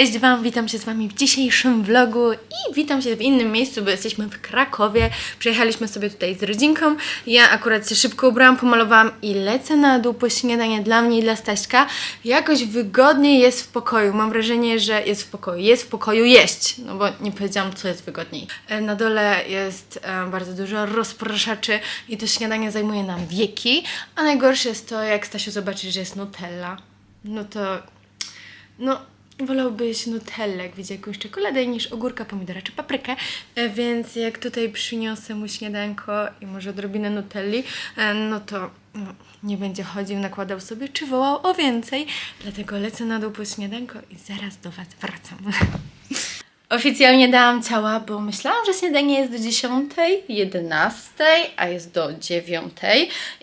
Cześć Wam, witam się z Wami w dzisiejszym vlogu i witam się w innym miejscu, bo jesteśmy w Krakowie. Przyjechaliśmy sobie tutaj z rodzinką. Ja akurat się szybko ubrałam, pomalowałam i lecę na dół po śniadanie dla mnie i dla Staśka. Jakoś wygodniej jest w pokoju. Mam wrażenie, że jest w pokoju. Jest w pokoju jeść, no bo nie powiedziałam, co jest wygodniej. E, Na dole jest e, bardzo dużo rozpraszaczy i to śniadanie zajmuje nam wieki, a najgorsze jest to, jak Stasiu zobaczy, że jest Nutella. No to no, wolałbyś nutellę, widzi jakąś czekoladę, niż ogórka, pomidora czy paprykę. E, Więc jak tutaj przyniosę mu śniadanko i może odrobinę nutelli, e, no to no, nie będzie chodził, nakładał sobie, czy wołał o więcej. Dlatego lecę na dół po śniadanko i zaraz do Was wracam. Oficjalnie dałam ciała, bo myślałam, że śniadanie jest do 10, 11, a jest do 9.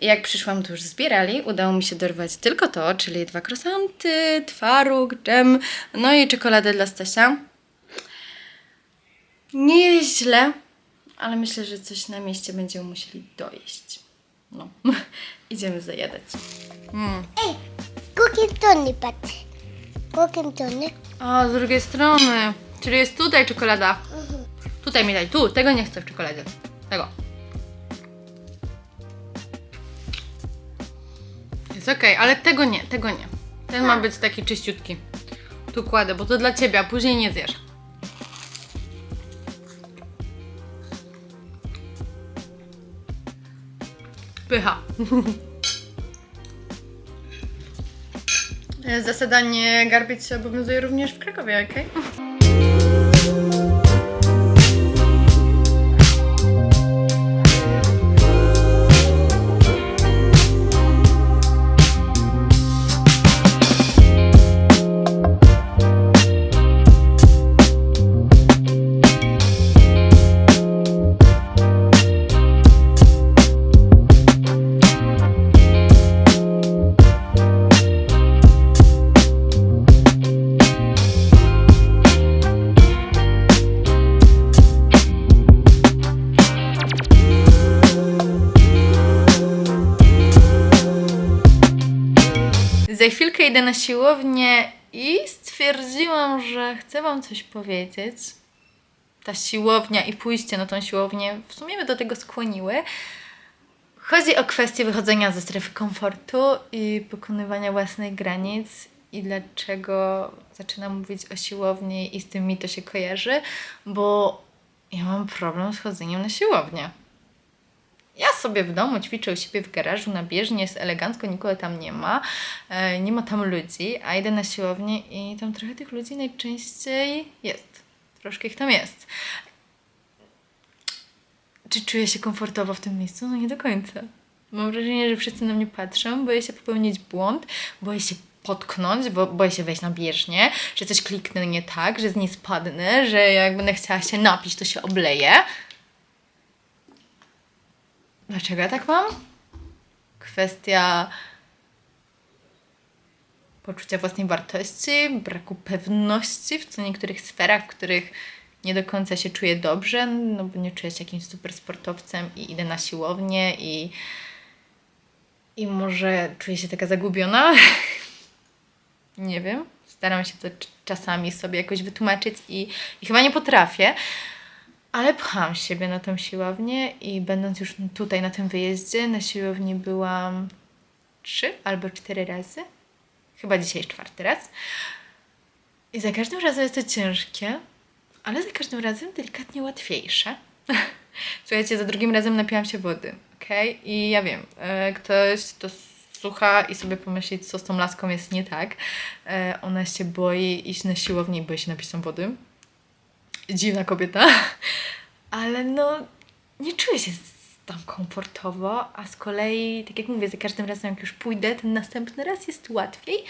I jak przyszłam, to już zbierali. Udało mi się dorwać tylko to, czyli dwa croissanty, twaróg, dżem, no i czekoladę dla Stasia. Nie jest źle, ale myślę, że coś na mieście będziemy musieli dojeść. No, idziemy zajadać. Mm. Ej, kukiem tony patrz. Kukiem tony. A, z drugiej strony. Czyli jest tutaj czekolada. Tutaj mi daj, tu, tego nie chcę w czekoladzie. Tego. Jest okej, ale tego nie, tego nie. Ten ma być taki czyściutki. Tu kładę, bo to dla ciebie, a później nie zjesz. Pycha. Zasada nie garbić się obowiązuje również w Krakowie, okej? Chwilkę idę na siłownię i stwierdziłam, że chcę Wam coś powiedzieć. Ta siłownia i pójście na tą siłownię w sumie mnie do tego skłoniły. Chodzi o kwestię wychodzenia ze strefy komfortu i pokonywania własnych granic i dlaczego zaczynam mówić o siłowni i z tym mi to się kojarzy, bo ja mam problem z chodzeniem na siłownię. Ja sobie w domu ćwiczę u siebie w garażu na bieżni, jest elegancko, nikogo tam nie ma, e, nie ma tam ludzi, a idę na siłownię i tam trochę tych ludzi najczęściej jest. Troszkę ich tam jest. Czy czuję się komfortowo w tym miejscu? No nie do końca. Mam wrażenie, że wszyscy na mnie patrzą, boję się popełnić błąd, boję się potknąć, bo boję się wejść na bieżnię, że coś kliknę nie tak, że z niej spadnę, że jak będę chciała się napić, to się obleję. Dlaczego ja tak mam? Kwestia poczucia własnej wartości, braku pewności w co niektórych sferach, w których nie do końca się czuję dobrze, no bo nie czuję się jakimś super sportowcem i idę na siłownię i, i może czuję się taka zagubiona. nie wiem. Staram się to cz- czasami sobie jakoś wytłumaczyć i, i chyba nie potrafię. Ale pcham siebie na tę siłownię i będąc już tutaj na tym wyjeździe, na siłowni byłam trzy albo cztery razy. Chyba dzisiaj czwarty raz. I za każdym razem jest to ciężkie, ale za każdym razem delikatnie łatwiejsze. Słuchajcie, za drugim razem napiłam się wody, okej? I ja wiem, e, ktoś to słucha i sobie pomyśli, co z tą laską jest nie tak. E, ona się boi iść na siłownię i boi się napić tą wody dziwna kobieta, ale no nie czuję się tam komfortowo, a z kolei, tak jak mówię, za każdym razem jak już pójdę, ten następny raz jest łatwiej.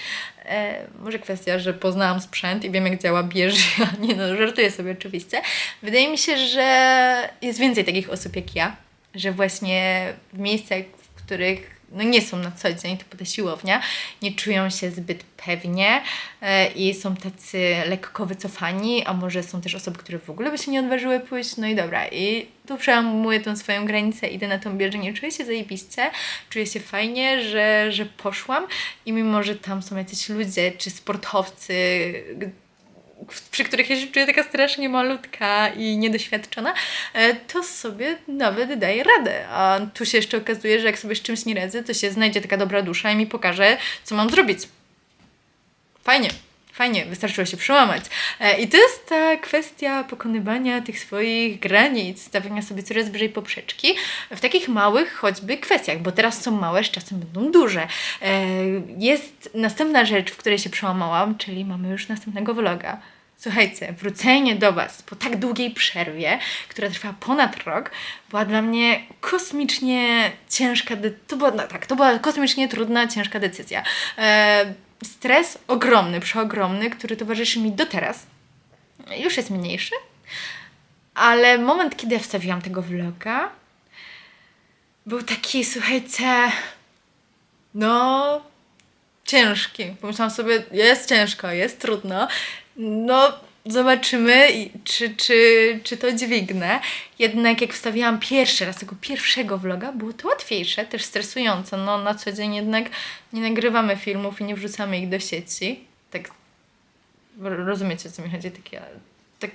E, może kwestia, że poznałam sprzęt i wiem jak działa bieżnia, nie no, żartuję sobie oczywiście. Wydaje mi się, że jest więcej takich osób jak ja, że właśnie w miejscach, w których no nie są na co dzień, typu ta siłownia, nie czują się zbyt pewnie e, i są tacy lekko wycofani, a może są też osoby, które w ogóle by się nie odważyły pójść, no i dobra, i tu przełamuję tą swoją granicę, idę na tą bieżnię, czuję się zajebiście, czuję się fajnie, że, że poszłam i mimo, że tam są jacyś ludzie, czy sportowcy, przy których ja się czuję taka strasznie malutka i niedoświadczona, e, to sobie nawet daję radę. A tu się jeszcze okazuje, że jak sobie z czymś nie radzę, to się znajdzie taka dobra dusza i mi pokaże, co mam zrobić. Fajnie. Fajnie, wystarczyło się przełamać. E, I to jest ta kwestia pokonywania tych swoich granic, stawiania sobie coraz wyżej poprzeczki w takich małych choćby kwestiach, bo teraz są małe, z czasem będą duże. E, Jest następna rzecz, w której się przełamałam, czyli mamy już następnego vloga. Słuchajcie, wrócenie do Was po tak długiej przerwie, która trwała ponad rok, była dla mnie kosmicznie ciężka. De- to była, no tak, to była kosmicznie trudna, ciężka decyzja. E, stres ogromny, przeogromny, który towarzyszy mi do teraz. Już jest mniejszy, ale moment, kiedy ja wstawiłam tego vloga, był taki, słuchajcie, no ciężki. Pomyślałam sobie, jest ciężko, jest trudno. No, zobaczymy, czy, czy, czy to dźwignę. Jednak jak wstawiałam pierwszy raz tego pierwszego vloga, było to łatwiejsze, też stresujące. No, na co dzień jednak nie nagrywamy filmów i nie wrzucamy ich do sieci. Tak, rozumiecie, o co mi chodzi? Tak,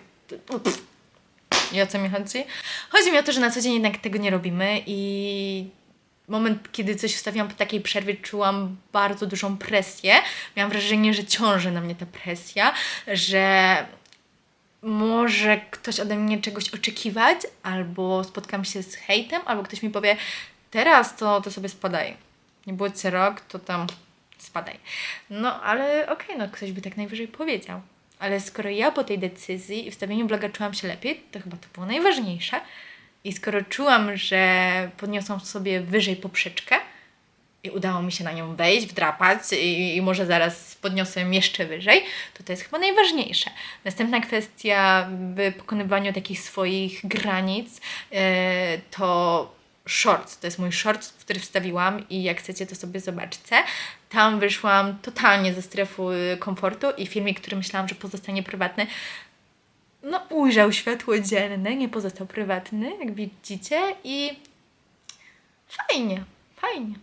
pff. I o co mi chodzi? Chodzi mi o to, że na co dzień jednak tego nie robimy i moment, kiedy coś wstawiłam po takiej przerwie, czułam bardzo dużą presję. Miałam wrażenie, że ciąży na mnie ta presja, że może ktoś ode mnie czegoś oczekiwać, albo spotkam się z hejtem, albo ktoś mi powie, teraz to, to sobie spadaj. Nie było cię rok, to tam spadaj. No, ale okej, no ktoś by tak najwyżej powiedział. Ale skoro ja po tej decyzji i wstawieniu bloga czułam się lepiej, to chyba to było najważniejsze. I skoro czułam, że podniosłam sobie wyżej poprzeczkę i udało mi się na nią wejść, wdrapać i, i może zaraz podniosę ją jeszcze wyżej, to to jest chyba najważniejsze. Następna kwestia w pokonywaniu takich swoich granic e, to shorts. To jest mój short, który wstawiłam i jak chcecie, to sobie zobaczcie. Tam wyszłam totalnie ze strefy komfortu i filmik, który myślałam, że pozostanie prywatny, no ujrzał światło dzienne, nie pozostał prywatny, jak widzicie i fajnie, fajnie.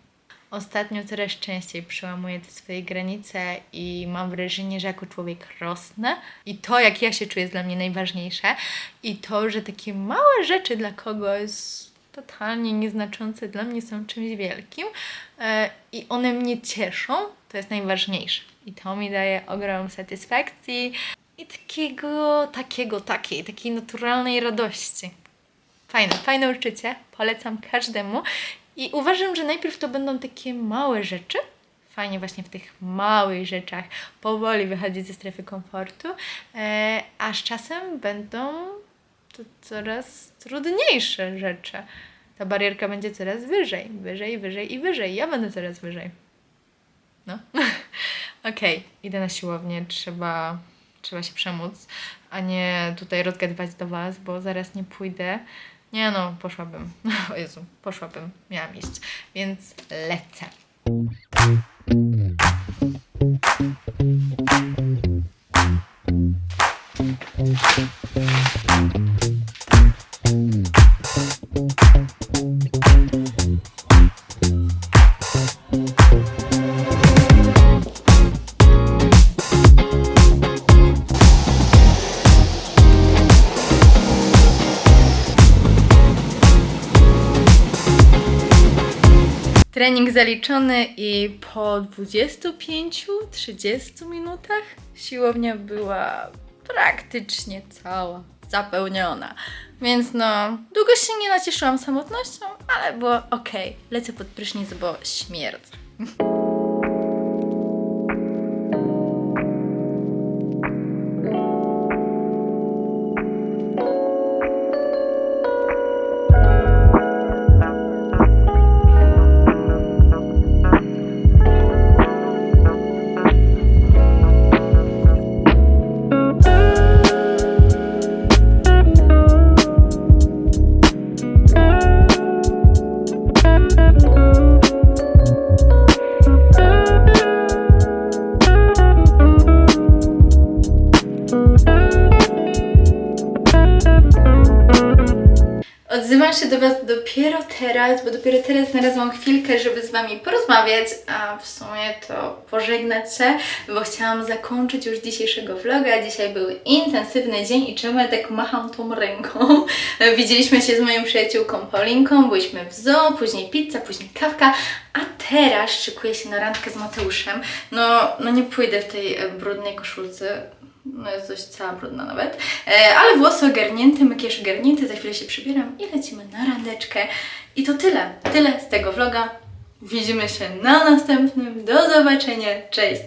Ostatnio coraz częściej przełamuję te swoje granice i mam wrażenie, że jako człowiek rosnę i to, jak ja się czuję, jest dla mnie najważniejsze i to, że takie małe rzeczy dla kogoś totalnie nieznaczące dla mnie są czymś wielkim e, i one mnie cieszą, to jest najważniejsze. I to mi daje ogrom satysfakcji i takiego, takiego, takiej, takiej naturalnej radości. Fajne, fajne uczucie. Polecam każdemu. I uważam, że najpierw to będą takie małe rzeczy. Fajnie właśnie w tych małych rzeczach powoli wychodzić ze strefy komfortu, e, a z czasem będą to coraz trudniejsze rzeczy. Ta barierka będzie coraz wyżej, wyżej, wyżej i wyżej. Ja będę coraz wyżej. No. Okej, idę na siłownię, trzeba, trzeba się przemóc, a nie tutaj rozgadywać do Was, bo zaraz nie pójdę. Nie no, poszłabym. O Jezu, poszłabym, miałam iść, więc lecę. Trening zaliczony i po 25-30 minutach siłownia była praktycznie cała zapełniona. Więc no, długo się nie nacieszyłam samotnością, ale było ok. Lecę pod prysznic, bo śmierdzę. teraz, bo dopiero teraz znalazłam chwilkę, żeby z Wami porozmawiać, a w sumie to pożegnać się, bo chciałam zakończyć już dzisiejszego vloga. Dzisiaj był intensywny dzień i czemu ja tak macham tą ręką? Widzieliśmy się z moją przyjaciółką Paulinką, byliśmy w zoo, później pizza, później kawka, a teraz szykuję się na randkę z Mateuszem. No, no nie pójdę w tej e, brudnej koszulce, no jest dość cała brudna nawet, e, ale włosy ogarnięte, makijaż ogarnięty, za chwilę się przybieram i lecimy na randeczkę. I to tyle, tyle z tego vloga. Widzimy się na następnym, do zobaczenia, cześć!